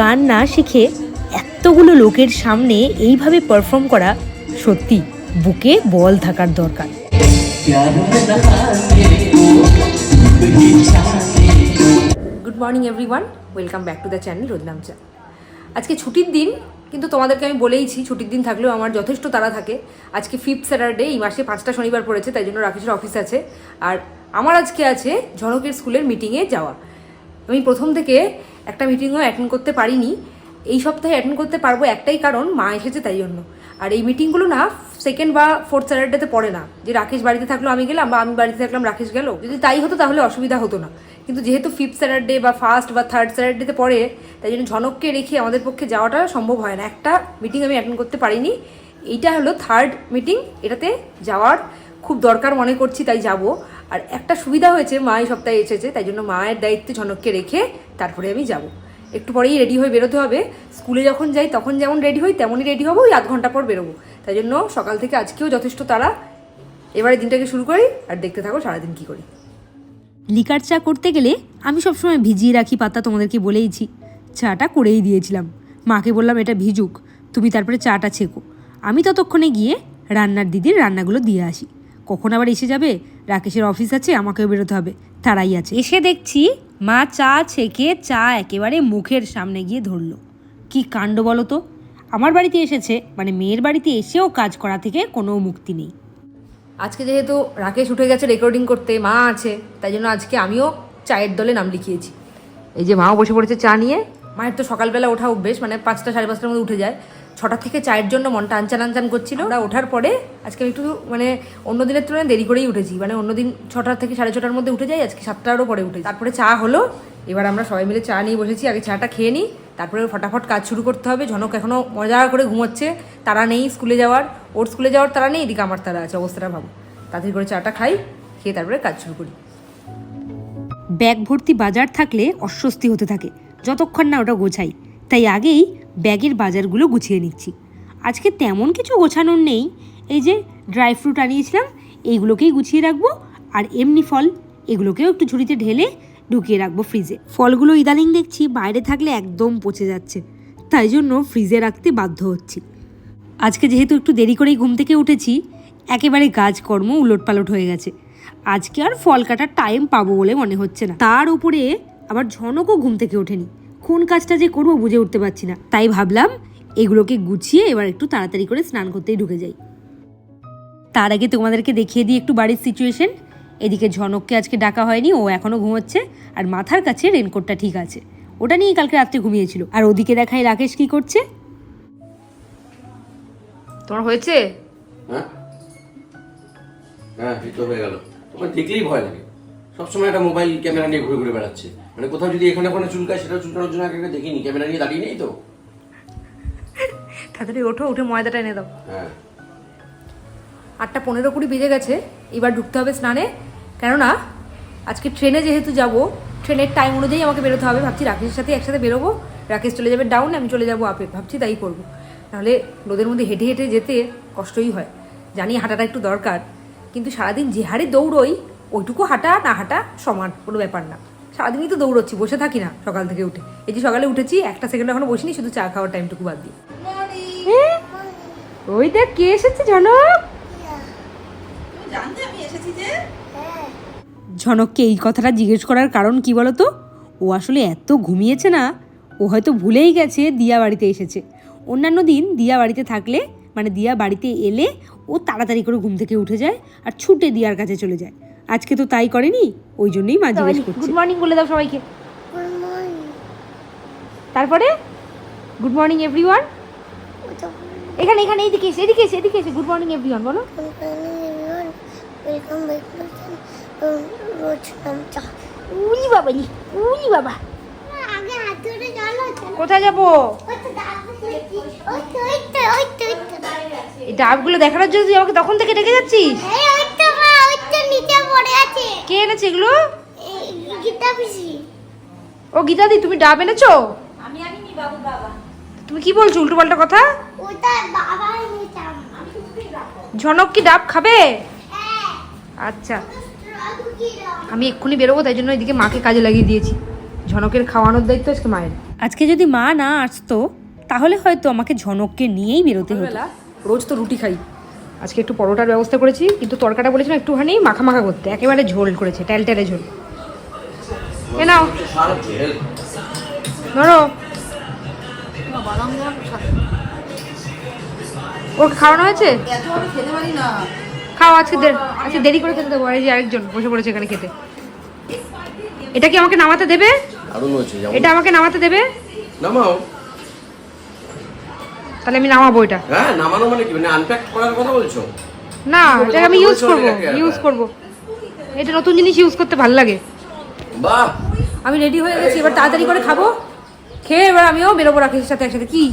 গান না শিখে এতগুলো লোকের সামনে এইভাবে পারফর্ম করা সত্যি বুকে বল থাকার দরকার। Good morning everyone welcome back to the channel Rojnamcha আজকে ছুটির দিন, কিন্তু তোমাদেরকে আমি বলেইছি, ছুটির দিন থাকলেও আমার যথেষ্ট তাড়া থাকে। আজকে ফিফথ স্যাটারডে এই মাসে পাঁচটা শনিবার পড়েছে, তাই জন্য রাকেশের অফিস আছে। আর আমার আজকে আছে ঝনকের স্কুলের মিটিংয়ে যাওয়া। আমি প্রথম থেকে একটা মিটিংও অ্যাটেন্ড করতে পারিনি। এই সপ্তাহে অ্যাটেন্ড করতে পারব একটাই কারণ, মা এসেছে তাই জন্য। আর এই মিটিংগুলো না সেকেন্ড বা ফোর্থ স্যাটারডেতে পড়ে না। যে রাকেশ বাড়িতে থাকল, আমি গেলাম বা আমি বাড়িতে থাকলাম, রাকেশ গেল। যদি তাই হতো তাহলে অসুবিধা হতো না। কিন্তু যেহেতু ফিফথ স্যাটারডে বা ফার্স্ট বা থার্ড স্যাটারডেতে পড়ে, তাই জন্য ঝনককে রেখে আমাদের পক্ষে যাওয়াটা সম্ভব হয় না। একটা মিটিং আমি অ্যাটেন্ড করতে পারিনি। এইটা হলো থার্ড মিটিং এটাতে যাওয়ার খুব দরকার মনে করছি, তাই যাব। আর একটা সুবিধা হয়েছে, মা এই সপ্তাহে এসেছে, তাই জন্য মায়ের দায়িত্বে ঝনককে রেখে তারপরে আমি যাব। একটু পরেই রেডি হয়ে বেরোতে হবে। স্কুলে যখন যাই, তখন যেমন রেডি হই, তেমনই রেডি হব, ওই আধ ঘণ্টা পর বেরোবো। তাই জন্য সকাল থেকে আজকেও যথেষ্ট তারা এবারে দিনটাকে শুরু করি আর দেখতে থাকো সারাদিন কী করি। লিকার চা করতে গেলে আমি সবসময় ভিজিয়ে রাখি পাতা তোমাদেরকে বলেইছি। চাটা করেই দিয়েছিলাম। মাকে বললাম, এটা ভিজুক, তুমি তারপরে চাটা ছেঁকো। আমি ততক্ষণে গিয়ে রান্নার দিদির রান্নাগুলো দিয়ে আসি। কখন আবার এসে যাবে? রাকেশের অফিস আছে আমাকেও বেরোতে হবে। তারাই আছে। এসে দেখছি মা চা ছেঁকে চা একেবারে মুখের সামনে গিয়ে ধরলো। কি কাণ্ড বলো তো? আমার বাড়িতে এসেছে মানে মেয়ের বাড়িতে এসেও কাজ করা থেকে কোনো মুক্তি নেই। আজকে যেহেতু রাকেশ উঠে গেছে রেকর্ডিং করতে মা আছে তাই জন্য আজকে আমিও চায়ের দলে নাম লিখিয়েছি। এই যে মাও বসে পড়েছে চা নিয়ে। মায়ের তো সকালবেলা ওঠা অভ্যেস মানে পাঁচটা সাড়ে পাঁচটার মধ্যে উঠে যায়। ছটা থেকে চায়ের জন্য মনটা আনচান আনচান করছিল। ওরা ওঠার পরে, আজকে একটু মানে অন্য দিনের তুলনায় দেরি করেই উঠেছি। মানে অন্যদিন ছটা থেকে সাড়ে ছটার মধ্যে উঠে যাই, আজকে সাতটারও পরে উঠে তারপরে চা হলো, এবার আমরা সবাই মিলে চা নিয়ে বসেছি, আগে চাটা খেয়ে নিই, তারপরে ফটাফট কাজ শুরু করতে হবে। ঝনক এখনও মজা করে ঘুমোচ্ছে, তারা নেই স্কুলে যাওয়ার। ওর স্কুলে যাওয়ার তারা নেই, এদিকে আমার তারা আছে, অবস্থাটা ভাবো। তাড়াতাড়ি করে চাটা খাই, খেয়ে তারপরে কাজ শুরু করি। ব্যাগ ভর্তি বাজার থাকলে অস্বস্তি হতে থাকে। যতক্ষণ না ওটা গোছাই। তাই আগেই ব্যাগের বাজারগুলো গুছিয়ে নিচ্ছি। আজকে তেমন কিছু গোছানোর নেই। এই যে ড্রাই ফ্রুট আনিয়েছিলাম, এইগুলোকেই গুছিয়ে রাখব আর এমনি ফল এগুলোকেও একটু ঝুড়িতে ঢেলে ঢুকিয়ে রাখব ফ্রিজে। ফলগুলো ইদানিং দেখছি বাইরে থাকলে একদম পচে যাচ্ছে, তাই জন্য ফ্রিজে রাখতে বাধ্য হচ্ছি। আজকে যেহেতু একটু দেরি করেই ঘুম থেকে উঠেছি, একেবারে কাজকর্ম উলট পালট হয়ে গেছে। আজকে আর ফল কাটার টাইম পাবো বলে মনে হচ্ছে না। তার উপরে আবার ঝনকও ঘুম থেকে ওঠেনি। কোন কাজটা যে করব বুঝে উঠতে পারছি না। তাই ভাবলাম এগুলোকে গুছিয়ে এবার একটু তাড়াতাড়ি করে স্নান করতেই ঢুকে যাই। তার আগে তোমাদেরকে দেখিয়ে দিই একটু বাড়ির সিচুয়েশন এদিকে ঝনককে আজকে ডাকা হয়নি ও এখনও ঘুমোচ্ছে আর মাথার কাছে রেনকোটটা ঠিক আছে। ওটা নিয়েই কালকে রাত্রে ঘুমিয়েছিল। আর ওদিকে দেখাই রাকেশ কি করছে। তোমার হয়েছে? হ্যাঁ? হ্যাঁ হয়ে গেল। তোমার দেখলেই ভয় লাগে। সবসময় একটা মোবাইল ক্যামেরা নিয়ে ঘুরে ঘুরে বেড়াচ্ছে। মানে কোথাও যদি এখানে ওখানে চুলকায় সেটা চুলকানোর জন্য আগে দেখিনি ক্যামেরা নিয়ে দাঁড়িয়ে নেই তো? তাড়াতাড়ি ওঠো উঠে ময়দাটা এনে দাও। হ্যাঁ। আটটা পনেরো কুড়ি বেজে গেছে এবার ঢুকতে হবে স্নানে। কেননা আজকে ট্রেনে যেহেতু যাব ট্রেনের টাইম অনুযায়ী আমাকে বেরোতে হবে। ভাবছি রাকেশের সাথে একসাথে বেরোবো। রাকেশ চলে যাবে ডাউন আমি চলে যাব আপে ভাবছি তাই করব। নাহলে রোদের মধ্যে হেঁটে হেঁটে যেতে কষ্টই হয়। জানি হাঁটাটা একটু দরকার কিন্তু সারাদিন যে হারে দৌড়ই ওইটুকু হাঁটা না হাঁটা সমান কোনো ব্যাপার না। সারাদিনই তো দৌড়চ্ছি বসে থাকি না সকাল থেকে উঠে। এই যে সকালে উঠেছি একটা সেকেন্ড এখনও বসিনি শুধু চা খাওয়ার টাইমটুকু বাদ দিয়ে। হ্যাঁ? ওই দেখ কে এসেছে ঝনক? ঝনককে এই কথাটা জিজ্ঞেস করার কারণ কি বলতো? ও আসলে এত ঘুমিয়েছে না ও হয়তো ভুলেই গেছে দিয়া বাড়িতে এসেছে। অন্যান্য দিন দিয়া বাড়িতে থাকলে মানে দিয়া বাড়িতে এলে ও তাড়াতাড়ি করে ঘুম থেকে উঠে যায় আর ছুটে দিয়ার কাছে চলে যায়। আজকে তো তাই করেনি ওই জন্যই মা জিজ্ঞেস করছে। গুড মর্নিং বলে দাও সবাইকে। তারপরে? গুড মর্নিং এভরিওয়ান এখানে এখানে এইদিকে এসে এদিকে এসে এদিকে এসে। গুড মর্নিং এভরিওয়ান বলো। ওয়েলকাম ব্যাক রোজ নামচা উলি বাবা নি উলি বাবা। কোথায় যাব? ডাবগুলো দেখানোর জন্য তুই আমাকে তখন থেকে ডেকে যাচ্ছিস? নিচে পড়ে আছে। কে এনেছে এগুলো? এই গীতা পিসি। ও গীতাদি তুমি ডাব এনেছো? আমি আনিনি বাবু বাবা। তুমি কি বলছো উল্টো পাল্টা কথা ওটা বাবা নিতাম ঝনক কি ডাব খাবে? হ্যাঁ। আচ্ছা। আমি এক্ষুনি বেরোবো তাই জন্য এদিকে মাকে কাজে লাগিয়ে দিয়েছি। ঝনকের খাওয়ানোর দায়িত্ব আজকে মায়ের। আজকে যদি মা না আসতো তাহলে হয়তো আমাকে ঝনককে নিয়েই বেরোতে হতো। রোজ তো রুটি খাই। আজকে একটু পরোটার ব্যবস্থা করেছি কিন্তু তরকাটা বলেছিলাম একটুখানি মাখা মাখা করতে একেবারে ঝোল করেছে ট্যালট্যালে ঝোল। এ নাও। ধরো। ওকে খাওয়ানো হয়েছে? খাও আজকে আজকে দেরি করে খেতে দেবো আর এই যে আরেকজন বসে পড়েছে এখানে খেতে। এটা কি আমাকে নামাতে দেবে? এটা আমাকে নামাতে দেবে? নামাও। তাহলে আমি নামাবো এটা। হ্যাঁ নামানো মানে কি? মানে আনপ্যাক করার কথা বলছো? না এটা আমি ইউজ করব ইউজ করব। এটা নতুন জিনিস ইউজ করতে ভালো লাগে। বাহ! আমি রেডি হয়ে গেছি এবার তাড়াতাড়ি করে খাব। খেয়ে এবার আমিও বেরোবো রাকেশের সাথে একসাথে। কি?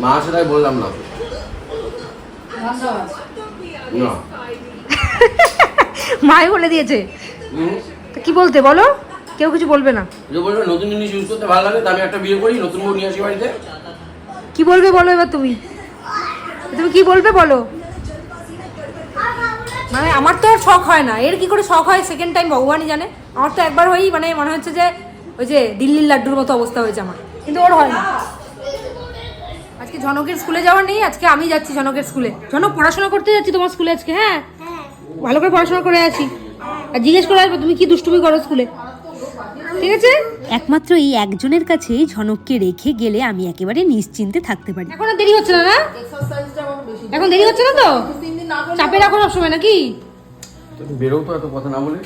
মা সেটাই বললাম না। না। মাই বলে দিয়েছে। কি বলতে বলো? কেউ কিছু বলবে না। যে বলবে নতুন জিনিস ইউজ করতে ভালো লাগে আমি একটা বিয়ে করি নতুন বউ নিয়ে আসি বাড়িতে। কি বলবে বলো এবার তুমি? তুমি কি বলবে বলো? মানে আমার তো আর শখ হয় না। এর কি করে শখ হয়? সেকেন্ড টাইম ভগবানই জানে। আমার তো একবার হয়েই মানে মনে হচ্ছে যে ওই যে দিল্লির লাড্ডুর মতো অবস্থা হয়েছে আমার। কিন্তু ওর হয় না। আজকে ঝনকের স্কুলে যাওয়ার নেই আজকে আমি যাচ্ছি ঝনকের স্কুলে। ঝনক পড়াশোনা করতে যাচ্ছি তোমার স্কুলে আজকে হ্যাঁ? হ্যাঁ। ভালো করে পড়াশোনা করে আছি। আর জিজ্ঞেস করে আসব তুমি কি দুষ্টুমি করো স্কুলে? ঠিক আছে? একমাত্র এই একজনের কাছেই ঝনককে রেখে গেলে আমি একেবারে নিশ্চিন্তে থাকতে পারি। এখন আর দেরি হচ্ছে না না? এখন দেরি হচ্ছে না তো? চাপে রাখো সবসময় নাকি? তুমি বেরো তো এত কথা না বলে।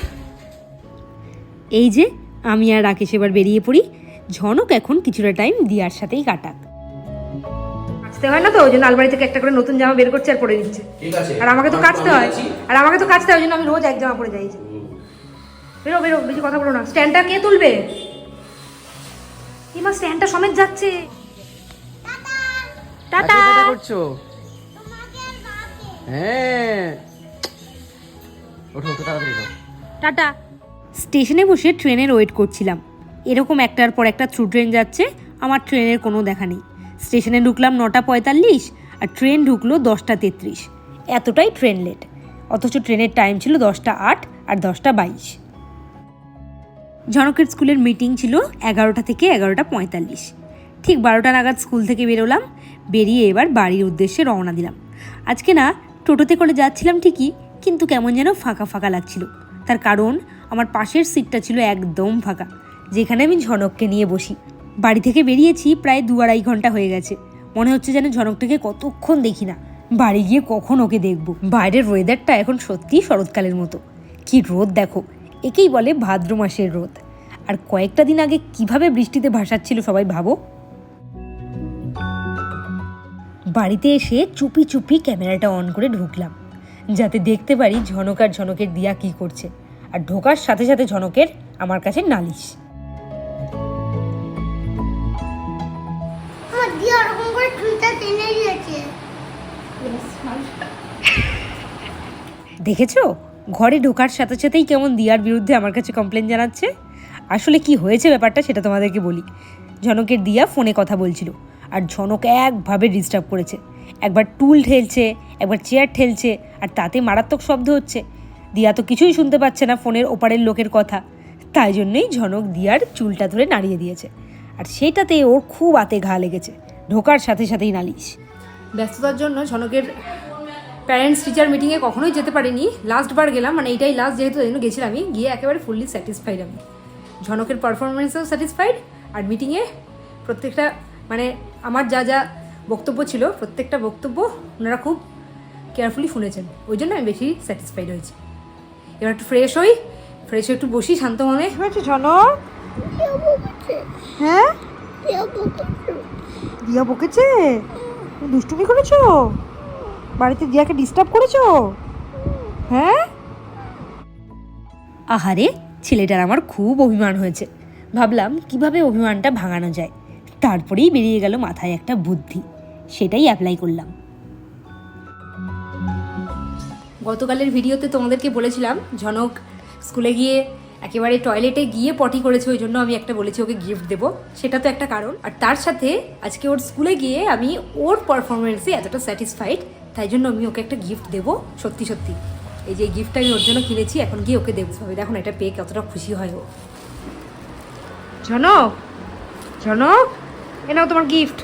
এই যে আমি আর রাকেশ এবার বেরিয়ে পড়ি। ঝনক এখন কিছুটা টাইম দিয়ার সাথেই কাটাক। কাচতে হয় না তো ওই জন্য আলমারি থেকে একটা করে নতুন জামা বের করছে আর পরে নিচ্ছে। আর আমাকে তো কাচতে হয়। আর আমাকে তো কাচতে হয় ওই জন্য আমি রোজ এক জামা পরে যাই। বেরো বেরো বেশি কথা বলো না। স্ট্যান্ডটা কে তুলবে? এমা স্ট্যান্ডটা সমেত যাচ্ছে। টাটা। করছ? হ্যাঁ। ওঠো ওঠো তাড়াতাড়ি টাটা। স্টেশনে বসে ট্রেনের ওয়েট করছিলাম। এরকম একটার পর একটা থ্রু ট্রেন যাচ্ছে আমার ট্রেনের কোনো দেখা নেই। স্টেশনে ঢুকলাম নটা পঁয়তাল্লিশ আর ট্রেন ঢুকলো দশটা তেত্রিশ। এতটাই ট্রেন লেট অথচ ট্রেনের টাইম ছিল দশটা আট আর দশটা বাইশ। ঝনকের স্কুলের মিটিং ছিল এগারোটা থেকে এগারোটা পঁয়তাল্লিশ। ঠিক বারোটা নাগাদ স্কুল থেকে বেরোলাম, বেরিয়ে এবার বাড়ির উদ্দেশ্যে রওনা দিলাম। আজকে না, টোটোতে করে যাচ্ছিলাম ঠিকই, কিন্তু কেমন যেন ফাঁকা ফাঁকা লাগছিল। তার কারণ, আমার পাশের সিটটা ছিল একদম ফাঁকা, যেখানে আমি ঝনককে নিয়ে বসি। বাড়ি থেকে বেরিয়েছি প্রায় দু আড়াই ঘণ্টা হয়ে গেছে। মনে হচ্ছে যেন ঝনকটাকে কতক্ষণ দেখি না। বাড়ি গিয়ে কখন ওকে দেখব? বাইরের ওয়েদারটা এখন সত্যিই শরৎকালের মতো। কি রোদ দেখো একেই বলে ভাদ্র মাসের রোদ। আর কয়েকটা দিন আগে কীভাবে বৃষ্টিতে ভাসাচ্ছিল সবাই ভাবো? বাড়িতে এসে চুপি চুপি ক্যামেরাটা অন করে ঢুকলাম যাতে দেখতে পারি ঝনক আর ঝনকের দিয়া কি করছে। আর ঢোকার সাথে সাথে ঝনকের আমার কাছে নালিশ। দেখেছ? ঘরে ঢোকার সাথে সাথেই কেমন দিয়ার বিরুদ্ধে আমার কাছে কমপ্লেন জানাচ্ছে? আসলে কি হয়েছে ব্যাপারটা সেটা তোমাদেরকে বলি। ঝনকের দিয়া ফোনে কথা বলছিল, আর ঝনক একভাবে ডিস্টার্ব করেছে। একবার টুল ঠেলছে, একবার চেয়ার ঠেলছে, আর তাতে মারাত্মক শব্দ হচ্ছে। দিয়া তো কিছুই শুনতে পাচ্ছে না ফোনের ওপারের লোকের কথা। তাই জন্যই ঝনক দিয়ার চুলটা ধরে নাড়িয়ে দিয়েছে। আর সেটাতে ওর খুব আতে ঘা লেগেছে। ঢোকার সাথে সাথেই নালিশ। ব্যস্ততার জন্য ঝনকের প্যারেন্টস টিচার মিটিংয়ে কখনোই যেতে পারিনি। লাস্ট বার গেলাম মানে এইটাই লাস্ট যেহেতু জন্য গেছিলাম আমি গিয়ে একেবারে ফুললি স্যাটিসফাইড আমি। ঝনকের পারফরমেন্সেও স্যাটিসফাইড আর মিটিংয়ে প্রত্যেকটা মানে আমার যা যা বক্তব্য ছিল প্রত্যেকটা বক্তব্য ওনারা খুব কেয়ারফুলি শুনেছেন। ওই জন্য আমি বেশি স্যাটিসফাইড হয়েছি। এবার একটু ফ্রেশ হই ফ্রেশ হয়ে একটু বসি শান্ত মনে। হয়েছে ঝনক? হ্যাঁ? দিয়া বকেছে। দুষ্টুমি করেছ? বাড়িতে দিয়াকে ডিস্টার্ব করেছ? হ্যাঁ? আহারে ছেলেটার আমার খুব অভিমান হয়েছে। ভাবলাম কীভাবে অভিমানটা ভাঙানো যায়। তারপরেই বেরিয়ে গেল মাথায় একটা বুদ্ধি। সেটাই অ্যাপ্লাই করলাম। গতকালের ভিডিওতে তোমাদেরকে বলেছিলাম ঝনক স্কুলে গিয়ে একেবারে টয়লেটে গিয়ে পটি করেছে ওই জন্য আমি একটা বলেছি ওকে গিফট দেবো। সেটা তো একটা কারণ। আর তার সাথে আজকে ওর স্কুলে গিয়ে আমি ওর পারফরমেন্সে এতটা স্যাটিসফাইড তাই জন্য আমি ওকে একটা গিফট দেবো, সত্যি সত্যি। এই যে গিফটটা আমি ওর জন্য কিনেছি, এখন গিয়ে ওকে দেবো। ভাবে, দেখো না, এটা পেয়ে কতটা খুশি হয় ও। ঝনক! ঝনক! এ নাও তোমার গিফট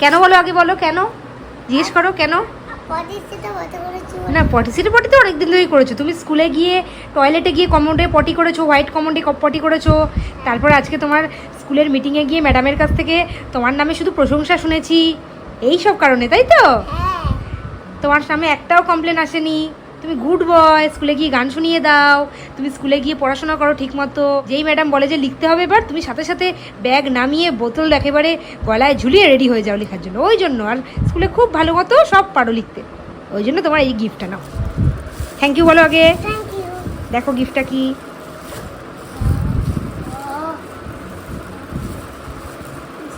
কেন বলো আগে বলো, কেন? জিজ্ঞেস করো, কেন? না পটি সিটি পটি তো অনেকদিন ধরেই করেছ। তুমি স্কুলে গিয়ে টয়লেটে গিয়ে কমোডে পটি করেছ হোয়াইট কমোডে পটি করেছ, তারপর আজকে তোমার স্কুলের মিটিংয়ে গিয়ে ম্যাডামের কাছ থেকে তোমার নামে শুধু প্রশংসা শুনেছি। এই সব কারণে তাই তো? তোমার সামনে একটাও কমপ্লেন আসেনি। তুমি গুড বয় স্কুলে গিয়ে গান শুনিয়ে দাও তুমি স্কুলে গিয়ে পড়াশোনা করো ঠিক মতো যেই ম্যাডাম বলে যে লিখতে হবে এবার তুমি সাথে সাথে ব্যাগ নামিয়ে বোতল একেবারে গলায় ঝুলিয়ে রেডি হয়ে যাও লেখার জন্য। ওই জন্য আর স্কুলে খুব ভালো মতো সব পারো লিখতে। ওই জন্য তোমার এই গিফটটা নাও। থ্যাংক ইউ বলো আগে। দেখো গিফটটা কি।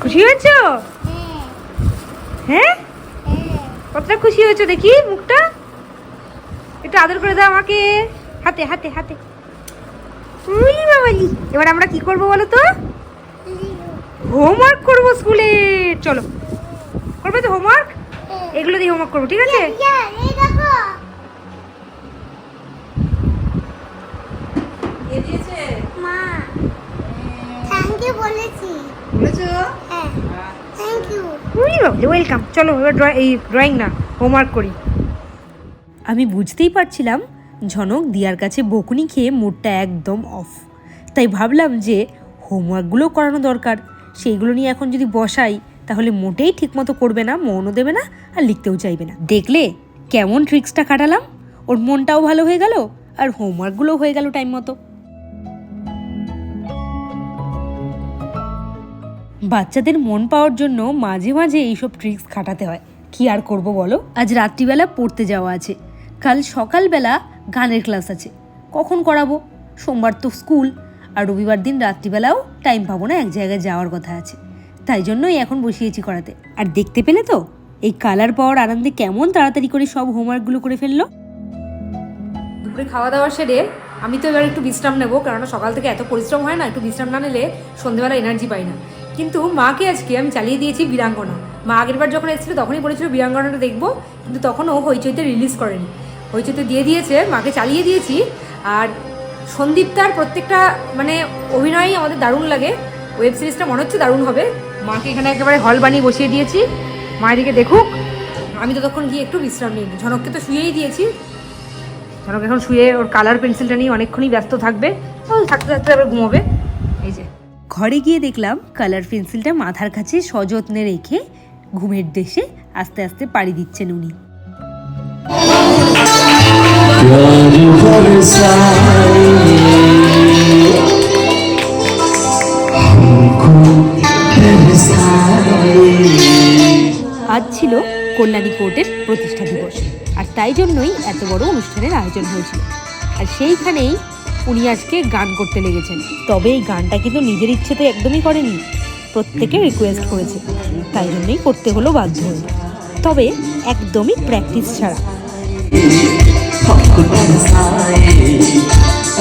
খুশি হয়েছো? হ্যাঁ? হ্যাঁ হ্যাঁ কতটা খুশি হয়েছো দেখি মুখটা? একটু আদর করে দাও আমাকে। হাতে হাতে হাতে। উই বাবালি এবার আমরা কি করব বলো তো? হোমওয়ার্ক করব স্কুলে। চলো। করবে তো হোমওয়ার্ক এগুলো দিয়ে হোমওয়ার্ক করব ঠিক আছে? ইয়া মা। বলেছি। বলেছ? হ্যাঁ। ওয়েলকাম চলো, এবার এই ড্রয়িং না হোমওয়ার্ক করি। আমি বুঝতেই পারছিলাম ঝনক দিয়ার কাছে বকুনি খেয়ে মুডটা একদম অফ তাই ভাবলাম যে হোমওয়ার্কগুলো করানো দরকার। সেইগুলো নিয়ে এখন যদি বসাই, তাহলে মোটেই ঠিকমতো করবে না, মনও দেবে না, আর লিখতেও চাইবে না। দেখলে কেমন ট্রিক্সটা কাটালাম? ওর মনটাও ভালো হয়ে গেল, আর হোমওয়ার্কগুলোও হয়ে গেল টাইম মতো। বাচ্চাদের মন পাওয়ার জন্য মাঝে মাঝে এইসব ট্রিক্স খাটাতে হয়। কি আর করব বলো? আজ রাত্রিবেলা পড়তে যাওয়া আছে। কাল সকালবেলা গানের ক্লাস আছে। কখন করাবো? সোমবার তো স্কুল আর রবিবার দিন রাত্রিবেলাও টাইম পাবো না, এক জায়গায় যাওয়ার কথা আছে। তাই জন্যই এখন বসিয়েছি করাতে। আর দেখতে পেলে তো? এই কালার পাওয়ার আনন্দে কেমন তাড়াতাড়ি করে সব হোমওয়ার্কগুলো করে ফেলল? দুপুরে খাওয়া দাওয়া সেরে আমি তো এবার একটু বিশ্রাম নেব কারণ সকাল থেকে এত পরিশ্রম হয় না, একটু বিশ্রাম না নিলে সন্ধ্যেবেলা এনার্জি পাই না। কিন্তু মাকে আজকে আমি চালিয়ে দিয়েছি বীরাঙ্গনা। মা আগের বার যখন এসেছিল তখনই বলেছিল, বীরাঙ্গনাটা দেখব। কিন্তু তখন ও হইচইতে রিলিজ করেনি। হইচইতে দিয়ে দিয়েছে, মাকে চালিয়ে দিয়েছি। আর সন্দীপ্তার প্রত্যেকটা মানে অভিনয়ই আমাদের দারুণ লাগে। ওয়েব সিরিজটা মনে হচ্ছে দারুণ হবে। মাকে এখানে একেবারে হল বানিয়ে বসিয়ে দিয়েছি। মা এদিকে দেখুক। আমি ততক্ষণ গিয়ে একটু বিশ্রাম নিই। ঝনককে তো শুয়েই দিয়েছি। ঝনক এখন শুয়ে ওর কালার পেন্সিলটা নিয়ে অনেকক্ষণই ব্যস্ত থাকবে। থাকতে থাকতে আবার ঘুমোবে। ঘরে গিয়ে দেখলাম কালার পেন্সিলটা মাথার কাছে সযত্নে রেখে ঘুমের দেশে আস্তে আস্তে পাড়ি দিচ্ছেন উনি। আজ ছিল কল্যাণী কোর্টের প্রতিষ্ঠা দিবস, আর তাই জন্যই এত বড় অনুষ্ঠানের আয়োজন হয়েছিল। আর সেইখানেই উনি আজকে গান করতে লেগেছেন তবে এই গানটা কিন্তু নিজের ইচ্ছেতে একদমই করেনি প্রত্যেকে রিকোয়েস্ট করেছে তাই জন্যই করতে হলো বাধ্য হয়ে তবে একদমই প্র্যাকটিস ছাড়া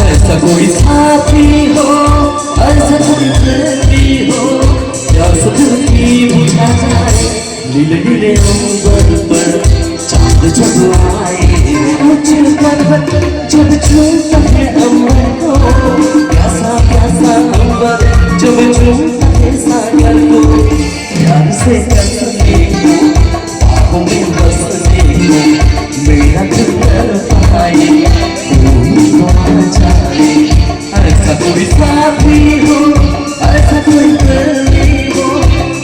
ऐसा कोई साथी हो ऐसा कोई प्रेमी हो प्यास दिल की बुझा जाए नीले नीले अंबर पर चांद जब आए ऊंचे पर्वत जब छूता है अमर को प्यासा प्यासा अंबर जब छूता है सागर को प्यार से कसने को बाहों में बसने को मेरा दिल कर पाए ऐसा कोई साथी हो ऐसा कोई प्रेमी हो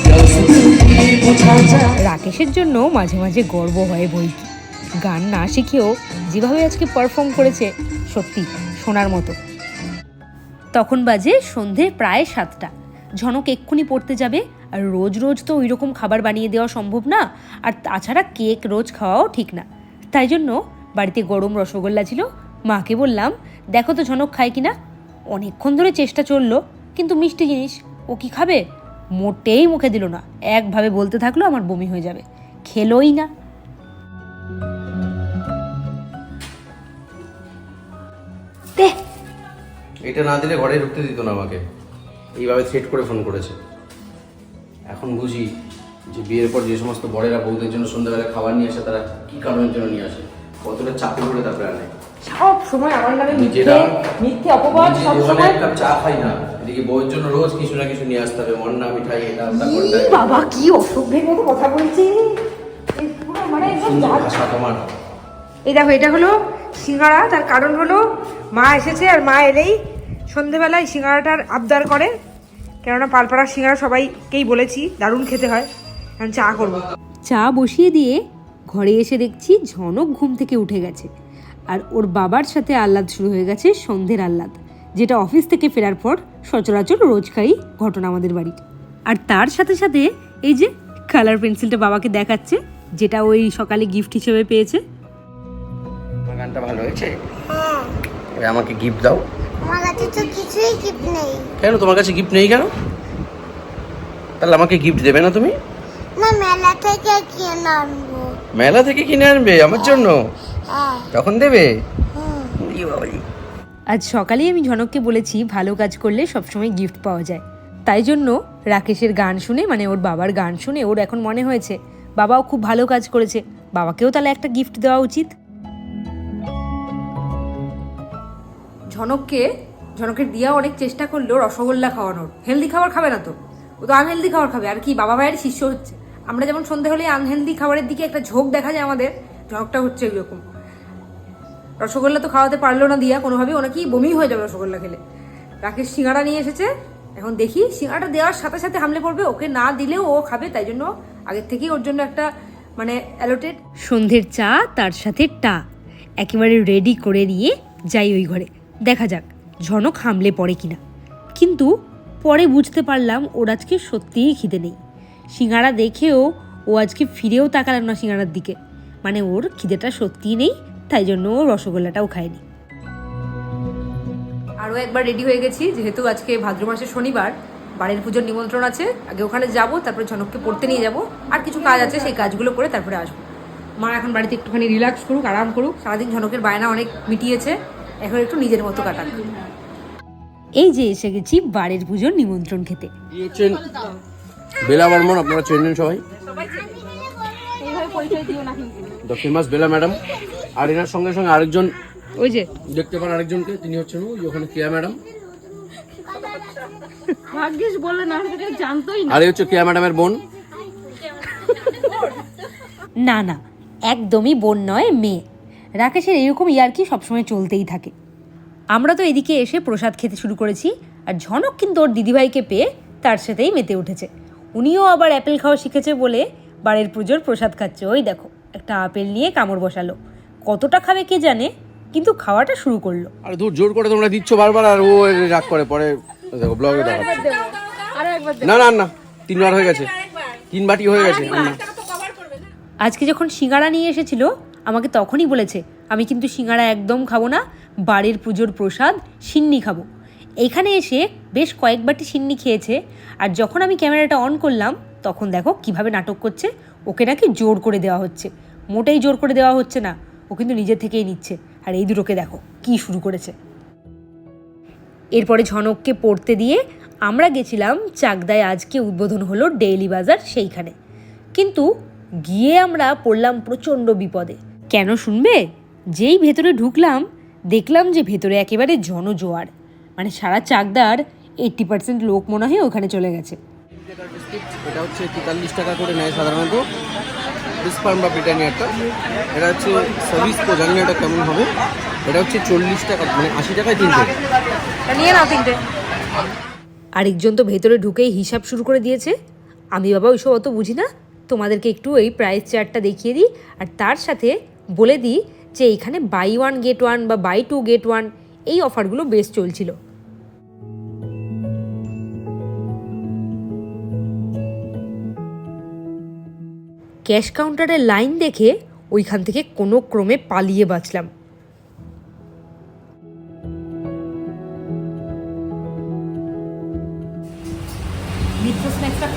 प्यास दिल की बुझा जाए রাকেশের জন্য মাঝে মাঝে গর্ব হয় বই কি গান না শিখেও যেভাবে আজকে পারফর্ম করেছে, সত্যি শোনার মতো। তখন বাজে সন্ধে প্রায় সাতটা। ঝনক এক্ষুনি পড়তে যাবে, আর রোজ রোজ তো ওই রকম খাবার বানিয়ে দেওয়া সম্ভব না, আর তাছাড়া কেক রোজ খাওয়াও ঠিক না। তাই জন্য বাড়িতে গরম রসগোল্লা ছিল, মাকে বললাম, দেখো তো ঝনক খায় কিনা? অনেকক্ষণ ধরে চেষ্টা চলল, কিন্তু মিষ্টি জিনিস ও কি খাবে? মোটেই মুখে দিল না। একভাবে বলতে থাকল আমার বমি হয়ে যাবে। খেলোই না। এটা না দিলে ঘরে ঢুকতে দিত না আমাকে। এইভাবে থ্রেট করে ফোন করেছে। এখন বুঝি যে বিয়ের পর যে সমস্ত বড়েরা বউদের জন্য সন্ধ্যাবেলা খাবার নিয়ে আসে তারা কি কারণের জন্য নিয়ে আসে? কতটা চাপে করে তারপরে আনে সব সময় আমার নামে মিথ্যে মিথ্যে অপবাদ সব সময়। কাপ চা খাই না এদিকে বউয়ের জন্য রোজ কিছু না কিছু নিয়ে আসতে হবে মন্না মিঠাই এটা ওটা বাবা কি অসভ্যের মতো কথা বলছে। পুরো মানে একদম। ভাষা তোমার। এই দেখো এটা হলো সিঙ্গাড়া তার কারণ হলো মা এসেছে আর মা এলেই সন্ধেবেলায় সিঙ্গাড়াটার আবদার করে কেননা পালপাড়ার সিঙ্গাড়া সবাইকেই বলেছি দারুণ খেতে হয় এখন চা করব। চা বসিয়ে দিয়ে ঘরে এসে দেখছি ঝনক ঘুম থেকে উঠে গেছে আর ওর বাবার সাথে আহ্লাদ শুরু হয়ে গেছে সন্ধ্যের আহ্লাদ যেটা অফিস থেকে ফেরার পর সচরাচর রোজকারই ঘটনা আমাদের বাড়ির। আর তার সাথে সাথে এই যে কালার পেন্সিলটা বাবাকে দেখাচ্ছে যেটা ওই সকালে গিফট হিসেবে পেয়েছে। গানটা ভালো হয়েছে? হ্যাঁ। আমাকে গিফট দাও। আমার কাছে তো কিছুই গিফট নেই। কেন? তোমার কাছে গিফট নেই কেন? তাহলে আমাকে গিফট দেবে না তুমি? না মেলা থেকে কিনে আনব। মেলা থেকে কিনে আনবে আমার জন্য? হ্যাঁ। তখন দেবে? হুম। ই আজ সকালেই আমি ঝনককে বলেছি ভালো কাজ করলে সবসময় গিফট পাওয়া যায়। তাই জন্য রাকেশের গান শুনে মানে ওর বাবার গান শুনে ওর এখন মনে হয়েছে বাবাও খুব ভালো কাজ করেছে। বাবাকেও তাহলে একটা গিফট দেওয়া উচিত। ঝনককে ঝনকের দিয়া অনেক চেষ্টা করল রসগোল্লা খাওয়ানোর। হেলদি খাবার খাবে না তো। ও তো আনহেলদি খাবার খাবে। আর কি, বাবা মায়ের শিষ্য হচ্ছে। আমরা যেমন সন্ধে হলে আনহেলদি খাবারের দিকে একটা ঝোঁক দেখা যায় আমাদের, ঝনকটা হচ্ছে এরকম রসগোল্লা তো খাওয়াতে পারল না দিয়া কোনোভাবে ওনাকেই বমি হয়ে যাবে রসগোল্লা খেলে। রাকেশ সিঙ্গাড়া নিয়ে এসেছে। এখন দেখি সিঙ্গাড়া দেওয়ার সাথে সাথে হামলে পড়বে। ওকে না দিলেও ও খাবে, তাই জন্য আগের থেকেই ওর জন্য একটা মানে অ্যালোটেড সন্ধ্যের চা, তার সাথে টা। একেবারে রেডি করে নিয়ে যাই ওই ঘরে। দেখা যাক, ঝনক হামলে পড়ে কিনা। কিন্তু পরে বুঝতে পারলাম ওর আজকে সত্যিই খিদে নেই। সিঙ্গারা দেখেও ও আজকে ফিরেও তাকালাম না সিঙ্গারার দিকে। মানে ওর খিদেটা সত্যিই নেই, তাই জন্য ও রসগোল্লাটাও খায়নি। আরও একবার রেডি হয়ে গেছি, যেহেতু আজকে ভাদ্র মাসের শনিবার, বাড়ির পুজোর নিমন্ত্রণ আছে, আগে ওখানে যাব, তারপরে ঝনককে পড়তে নিয়ে যাব, আর কিছু কাজ আছে, সেই কাজগুলো করে তারপরে আসব। মা এখন বাড়িতে একটুখানি রিল্যাক্স করুক, আরাম করুক, সারাদিন ঝনকের বায়না অনেক মিটিয়েছে। এখন একটু নিজের মতো কাটাক এই যে এসে গেছি বাড়ির পুজোর নিমন্ত্রণ খেতে। বেলা বর্মন আপনারা চেনেন সবাই? দক্ষিণ মাস বেলা ম্যাডাম। আর এনার সঙ্গে সঙ্গে আরেকজন ওই যে। দেখতে পান আরেকজনকে তিনি হচ্ছেন ওই ওখানে কেয়া ম্যাডাম। ভাগ্যিস বললে না জানতোই আর এই হচ্ছে কেয়া ম্যাডামের বোন। না না একদমই বোন নয় মেয়ে। রাকেশের এরকম ইয়ার্কি সবসময় চলতেই থাকে। আমরা তো এদিকে এসে প্রসাদ খেতে শুরু করেছি আর ঝনক কিন্তু ওর দিদিভাইকে পেয়ে তার সাথেই মেতে উঠেছে। উনিও আবার অ্যাপেল খাওয়া শিখেছে বলে বাড়ির পুজোর প্রসাদ খাচ্ছে। ওই দেখো একটা আপেল নিয়ে কামড় বসালো। কতটা খাবে কে জানে কিন্তু খাওয়াটা শুরু করল। আর দূর জোর করে তোমরা দিচ্ছ বারবার আর ও রাগ করে। পরে দেখো ব্লগে দেখাচ্ছে। না না না তিনবার হয়ে গেছে। তিন বাটি হয়ে গেছে। আজকে যখন সিঙ্গারা নিয়ে এসেছিল আমাকে তখনই বলেছে, আমি কিন্তু সিঙ্গারা একদম খাব না, বাড়ির পুজোর প্রসাদ সিন্নি খাব। এখানে এসে বেশ কয়েকবারটি সিন্নি খেয়েছে, আর যখন আমি ক্যামেরাটা অন করলাম, তখন দেখো কীভাবে নাটক করছে, ওকে নাকি জোর করে দেওয়া হচ্ছে। মোটেই জোর করে দেওয়া হচ্ছে না, ও কিন্তু নিজের থেকেই নিচ্ছে, আর এই দুটোকে দেখো কি শুরু করেছে। এরপরে ঝনককে পড়তে দিয়ে আমরা গেছিলাম চাকদায়, আজকে উদ্বোধন হলো ডেইলি বাজার সেইখানে। কিন্তু গিয়ে আমরা পড়লাম প্রচণ্ড বিপদে। কেন শুনবে? যেই ভেতরে ঢুকলাম দেখলাম যে ভেতরে একেবারে জনজোয়ার। মানে সারা চাকদার এইট্টি পার্সেন্ট লোক মনে হয় ওখানে চলে গেছে। এটা হচ্ছে তেতাল্লিশ টাকা করে নেয় সাধারণত। ডিসকাউন্ট বা ব্রিটানিয়ারটা এটা হচ্ছে সার্ভিস তো জানি না এটা কেমন হবে। এটা হচ্ছে চল্লিশ টাকা মানে আশি টাকায় তিনটে। নিয়ে নাও তিনটে। আরেকজন তো ভেতরে ঢুকেই হিসাব শুরু করে দিয়েছে। আমি বাবা ওইসব অত বুঝি না। তোমাদেরকে একটু এই প্রাইস চার্টটা দেখিয়ে দিই। আর তার সাথে বলে দিই যে এইখানে বাই ওয়ান গেট ওয়ান বা বাই টু গেট ওয়ান এই অফারগুলো বেশ চলছিল। ক্যাশ কাউন্টারের লাইন দেখে ওইখান থেকে কোনো ক্রমে পালিয়ে বাঁচলাম।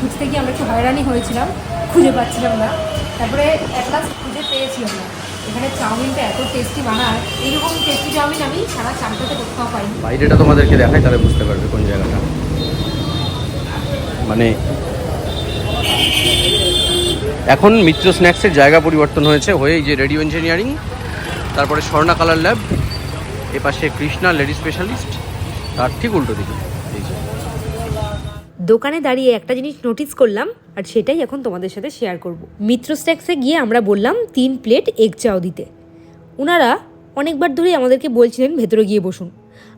খুঁজতে গিয়ে আমরা একটু হয়রানি হয়েছিলাম, খুঁজে পাচ্ছিলাম না। তারপরে এক লাস্ট খুঁজে পেয়েছিলাম আমরা এখানে চাউমিনটা এত টেস্টি বানায় এইরকম টেস্টি চাউমিন আমি সারা চামটাতে কোথাও পাইনি। বাইরেটা তোমাদেরকে দেখায় তাহলে বুঝতে পারবে কোন জায়গাটা। মানে এখন মিত্র স্ন্যাক্সের জায়গা পরিবর্তন হয়েছে হয়ে এই যে রেডিও ইঞ্জিনিয়ারিং তারপরে স্বর্ণা কালার ল্যাব এপাশে কৃষ্ণা লেডি স্পেশালিস্ট তার ঠিক উল্টো দিকে। দোকানে দাঁড়িয়ে একটা জিনিস নোটিস করলাম আর সেটাই এখন তোমাদের সাথে শেয়ার করব। মিত্র স্ট্যাক্সে গিয়ে আমরা বললাম, তিন প্লেট এগ চাও দিতে। ওনারা অনেকবার ধরেই আমাদেরকে বলছিলেন, ভেতরে গিয়ে বসুন।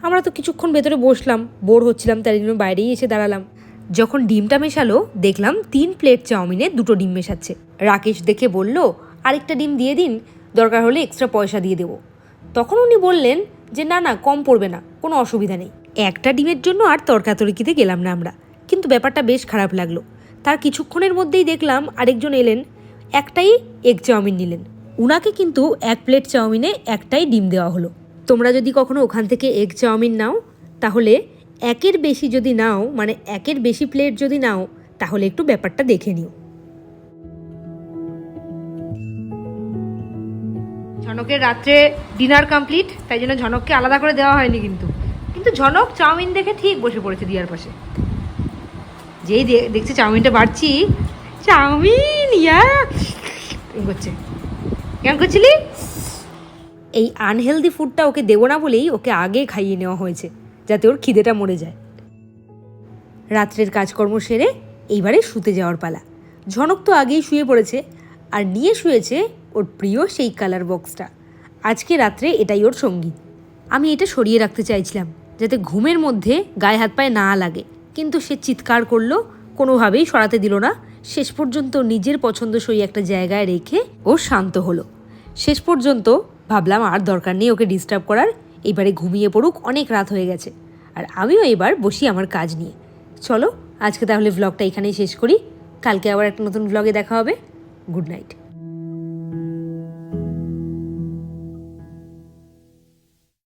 আমরা তো কিছুক্ষণ ভেতরে বসলাম, বোর হচ্ছিলাম তাই জন্য বাইরেই এসে দাঁড়ালাম। যখন ডিমটা মেশালো, দেখলাম তিন প্লেট চাউমিনে দুটো ডিম মেশাচ্ছে। রাকেশ দেখে বলল, আরেকটা ডিম দিয়ে দিন, দরকার হলে এক্সট্রা পয়সা দিয়ে দেবো। তখন উনি বললেন যে, না না, কম পড়বে না, কোনো অসুবিধা নেই। একটা ডিমের জন্য আর তর্কাতর্কিতে গেলাম না আমরা। কিন্তু ব্যাপারটা বেশ খারাপ লাগল। তার কিছুক্ষণের মধ্যেই দেখলাম আরেকজন এলেন, একটাই এগ চাউমিন নিলেন। উনাকে কিন্তু এক প্লেট চাউমিনে একটাই ডিম দেওয়া হলো। তোমরা যদি কখনো ওখান থেকে এগ চাউমিন নাও, তাহলে একের বেশি যদি নাও মানে একের বেশি প্লেট যদি নাও, তাহলে একটু ব্যাপারটা দেখে নিও। ঝনকের রাত্রে ডিনার কমপ্লিট, তাই জন্য ঝনককে আলাদা করে দেওয়া হয়নি কিন্তু। কিন্তু ঝনক চাউমিন দেখে ঠিক বসে পড়েছে দিয়ার পাশে। যেই দেখছে চাউমিনটা বাড়ছি, চাউমিন, ইয়া। করছে। কেমন করছিলি? এই আনহেলদি ফুডটা ওকে দেবো না বলেই ওকে আগে খাইয়ে নেওয়া হয়েছে, যাতে ওর খিদেটা মরে যায়। রাত্রের কাজকর্ম সেরে এইবারে শুতে যাওয়ার পালা। ঝনক তো আগেই শুয়ে পড়েছে, আর নিয়ে শুয়েছে ওর প্রিয় সেই কালার বক্সটা আজকে রাত্রে এটাই ওর সঙ্গী। আমি এটা সরিয়ে রাখতে চাইছিলাম, যাতে ঘুমের মধ্যে গায়ে হাত পায়ে না লাগে। কিন্তু সে চিৎকার করল, কোনোভাবেই সরাতে দিল না। শেষ পর্যন্ত নিজের পছন্দসই একটা জায়গায় রেখে ও শান্ত হলো। শেষ পর্যন্ত ভাবলাম আর দরকার নেই ওকে ডিস্টার্ব করার। এবারে ঘুমিয়ে পড়ুক, অনেক রাত হয়ে গেছে। আর আমিও এবার বসি আমার কাজ নিয়ে। চলো, আজকে তাহলে ব্লগটা এখানেই শেষ করি। কালকে আবার একটা নতুন ব্লগে দেখা হবে। Good night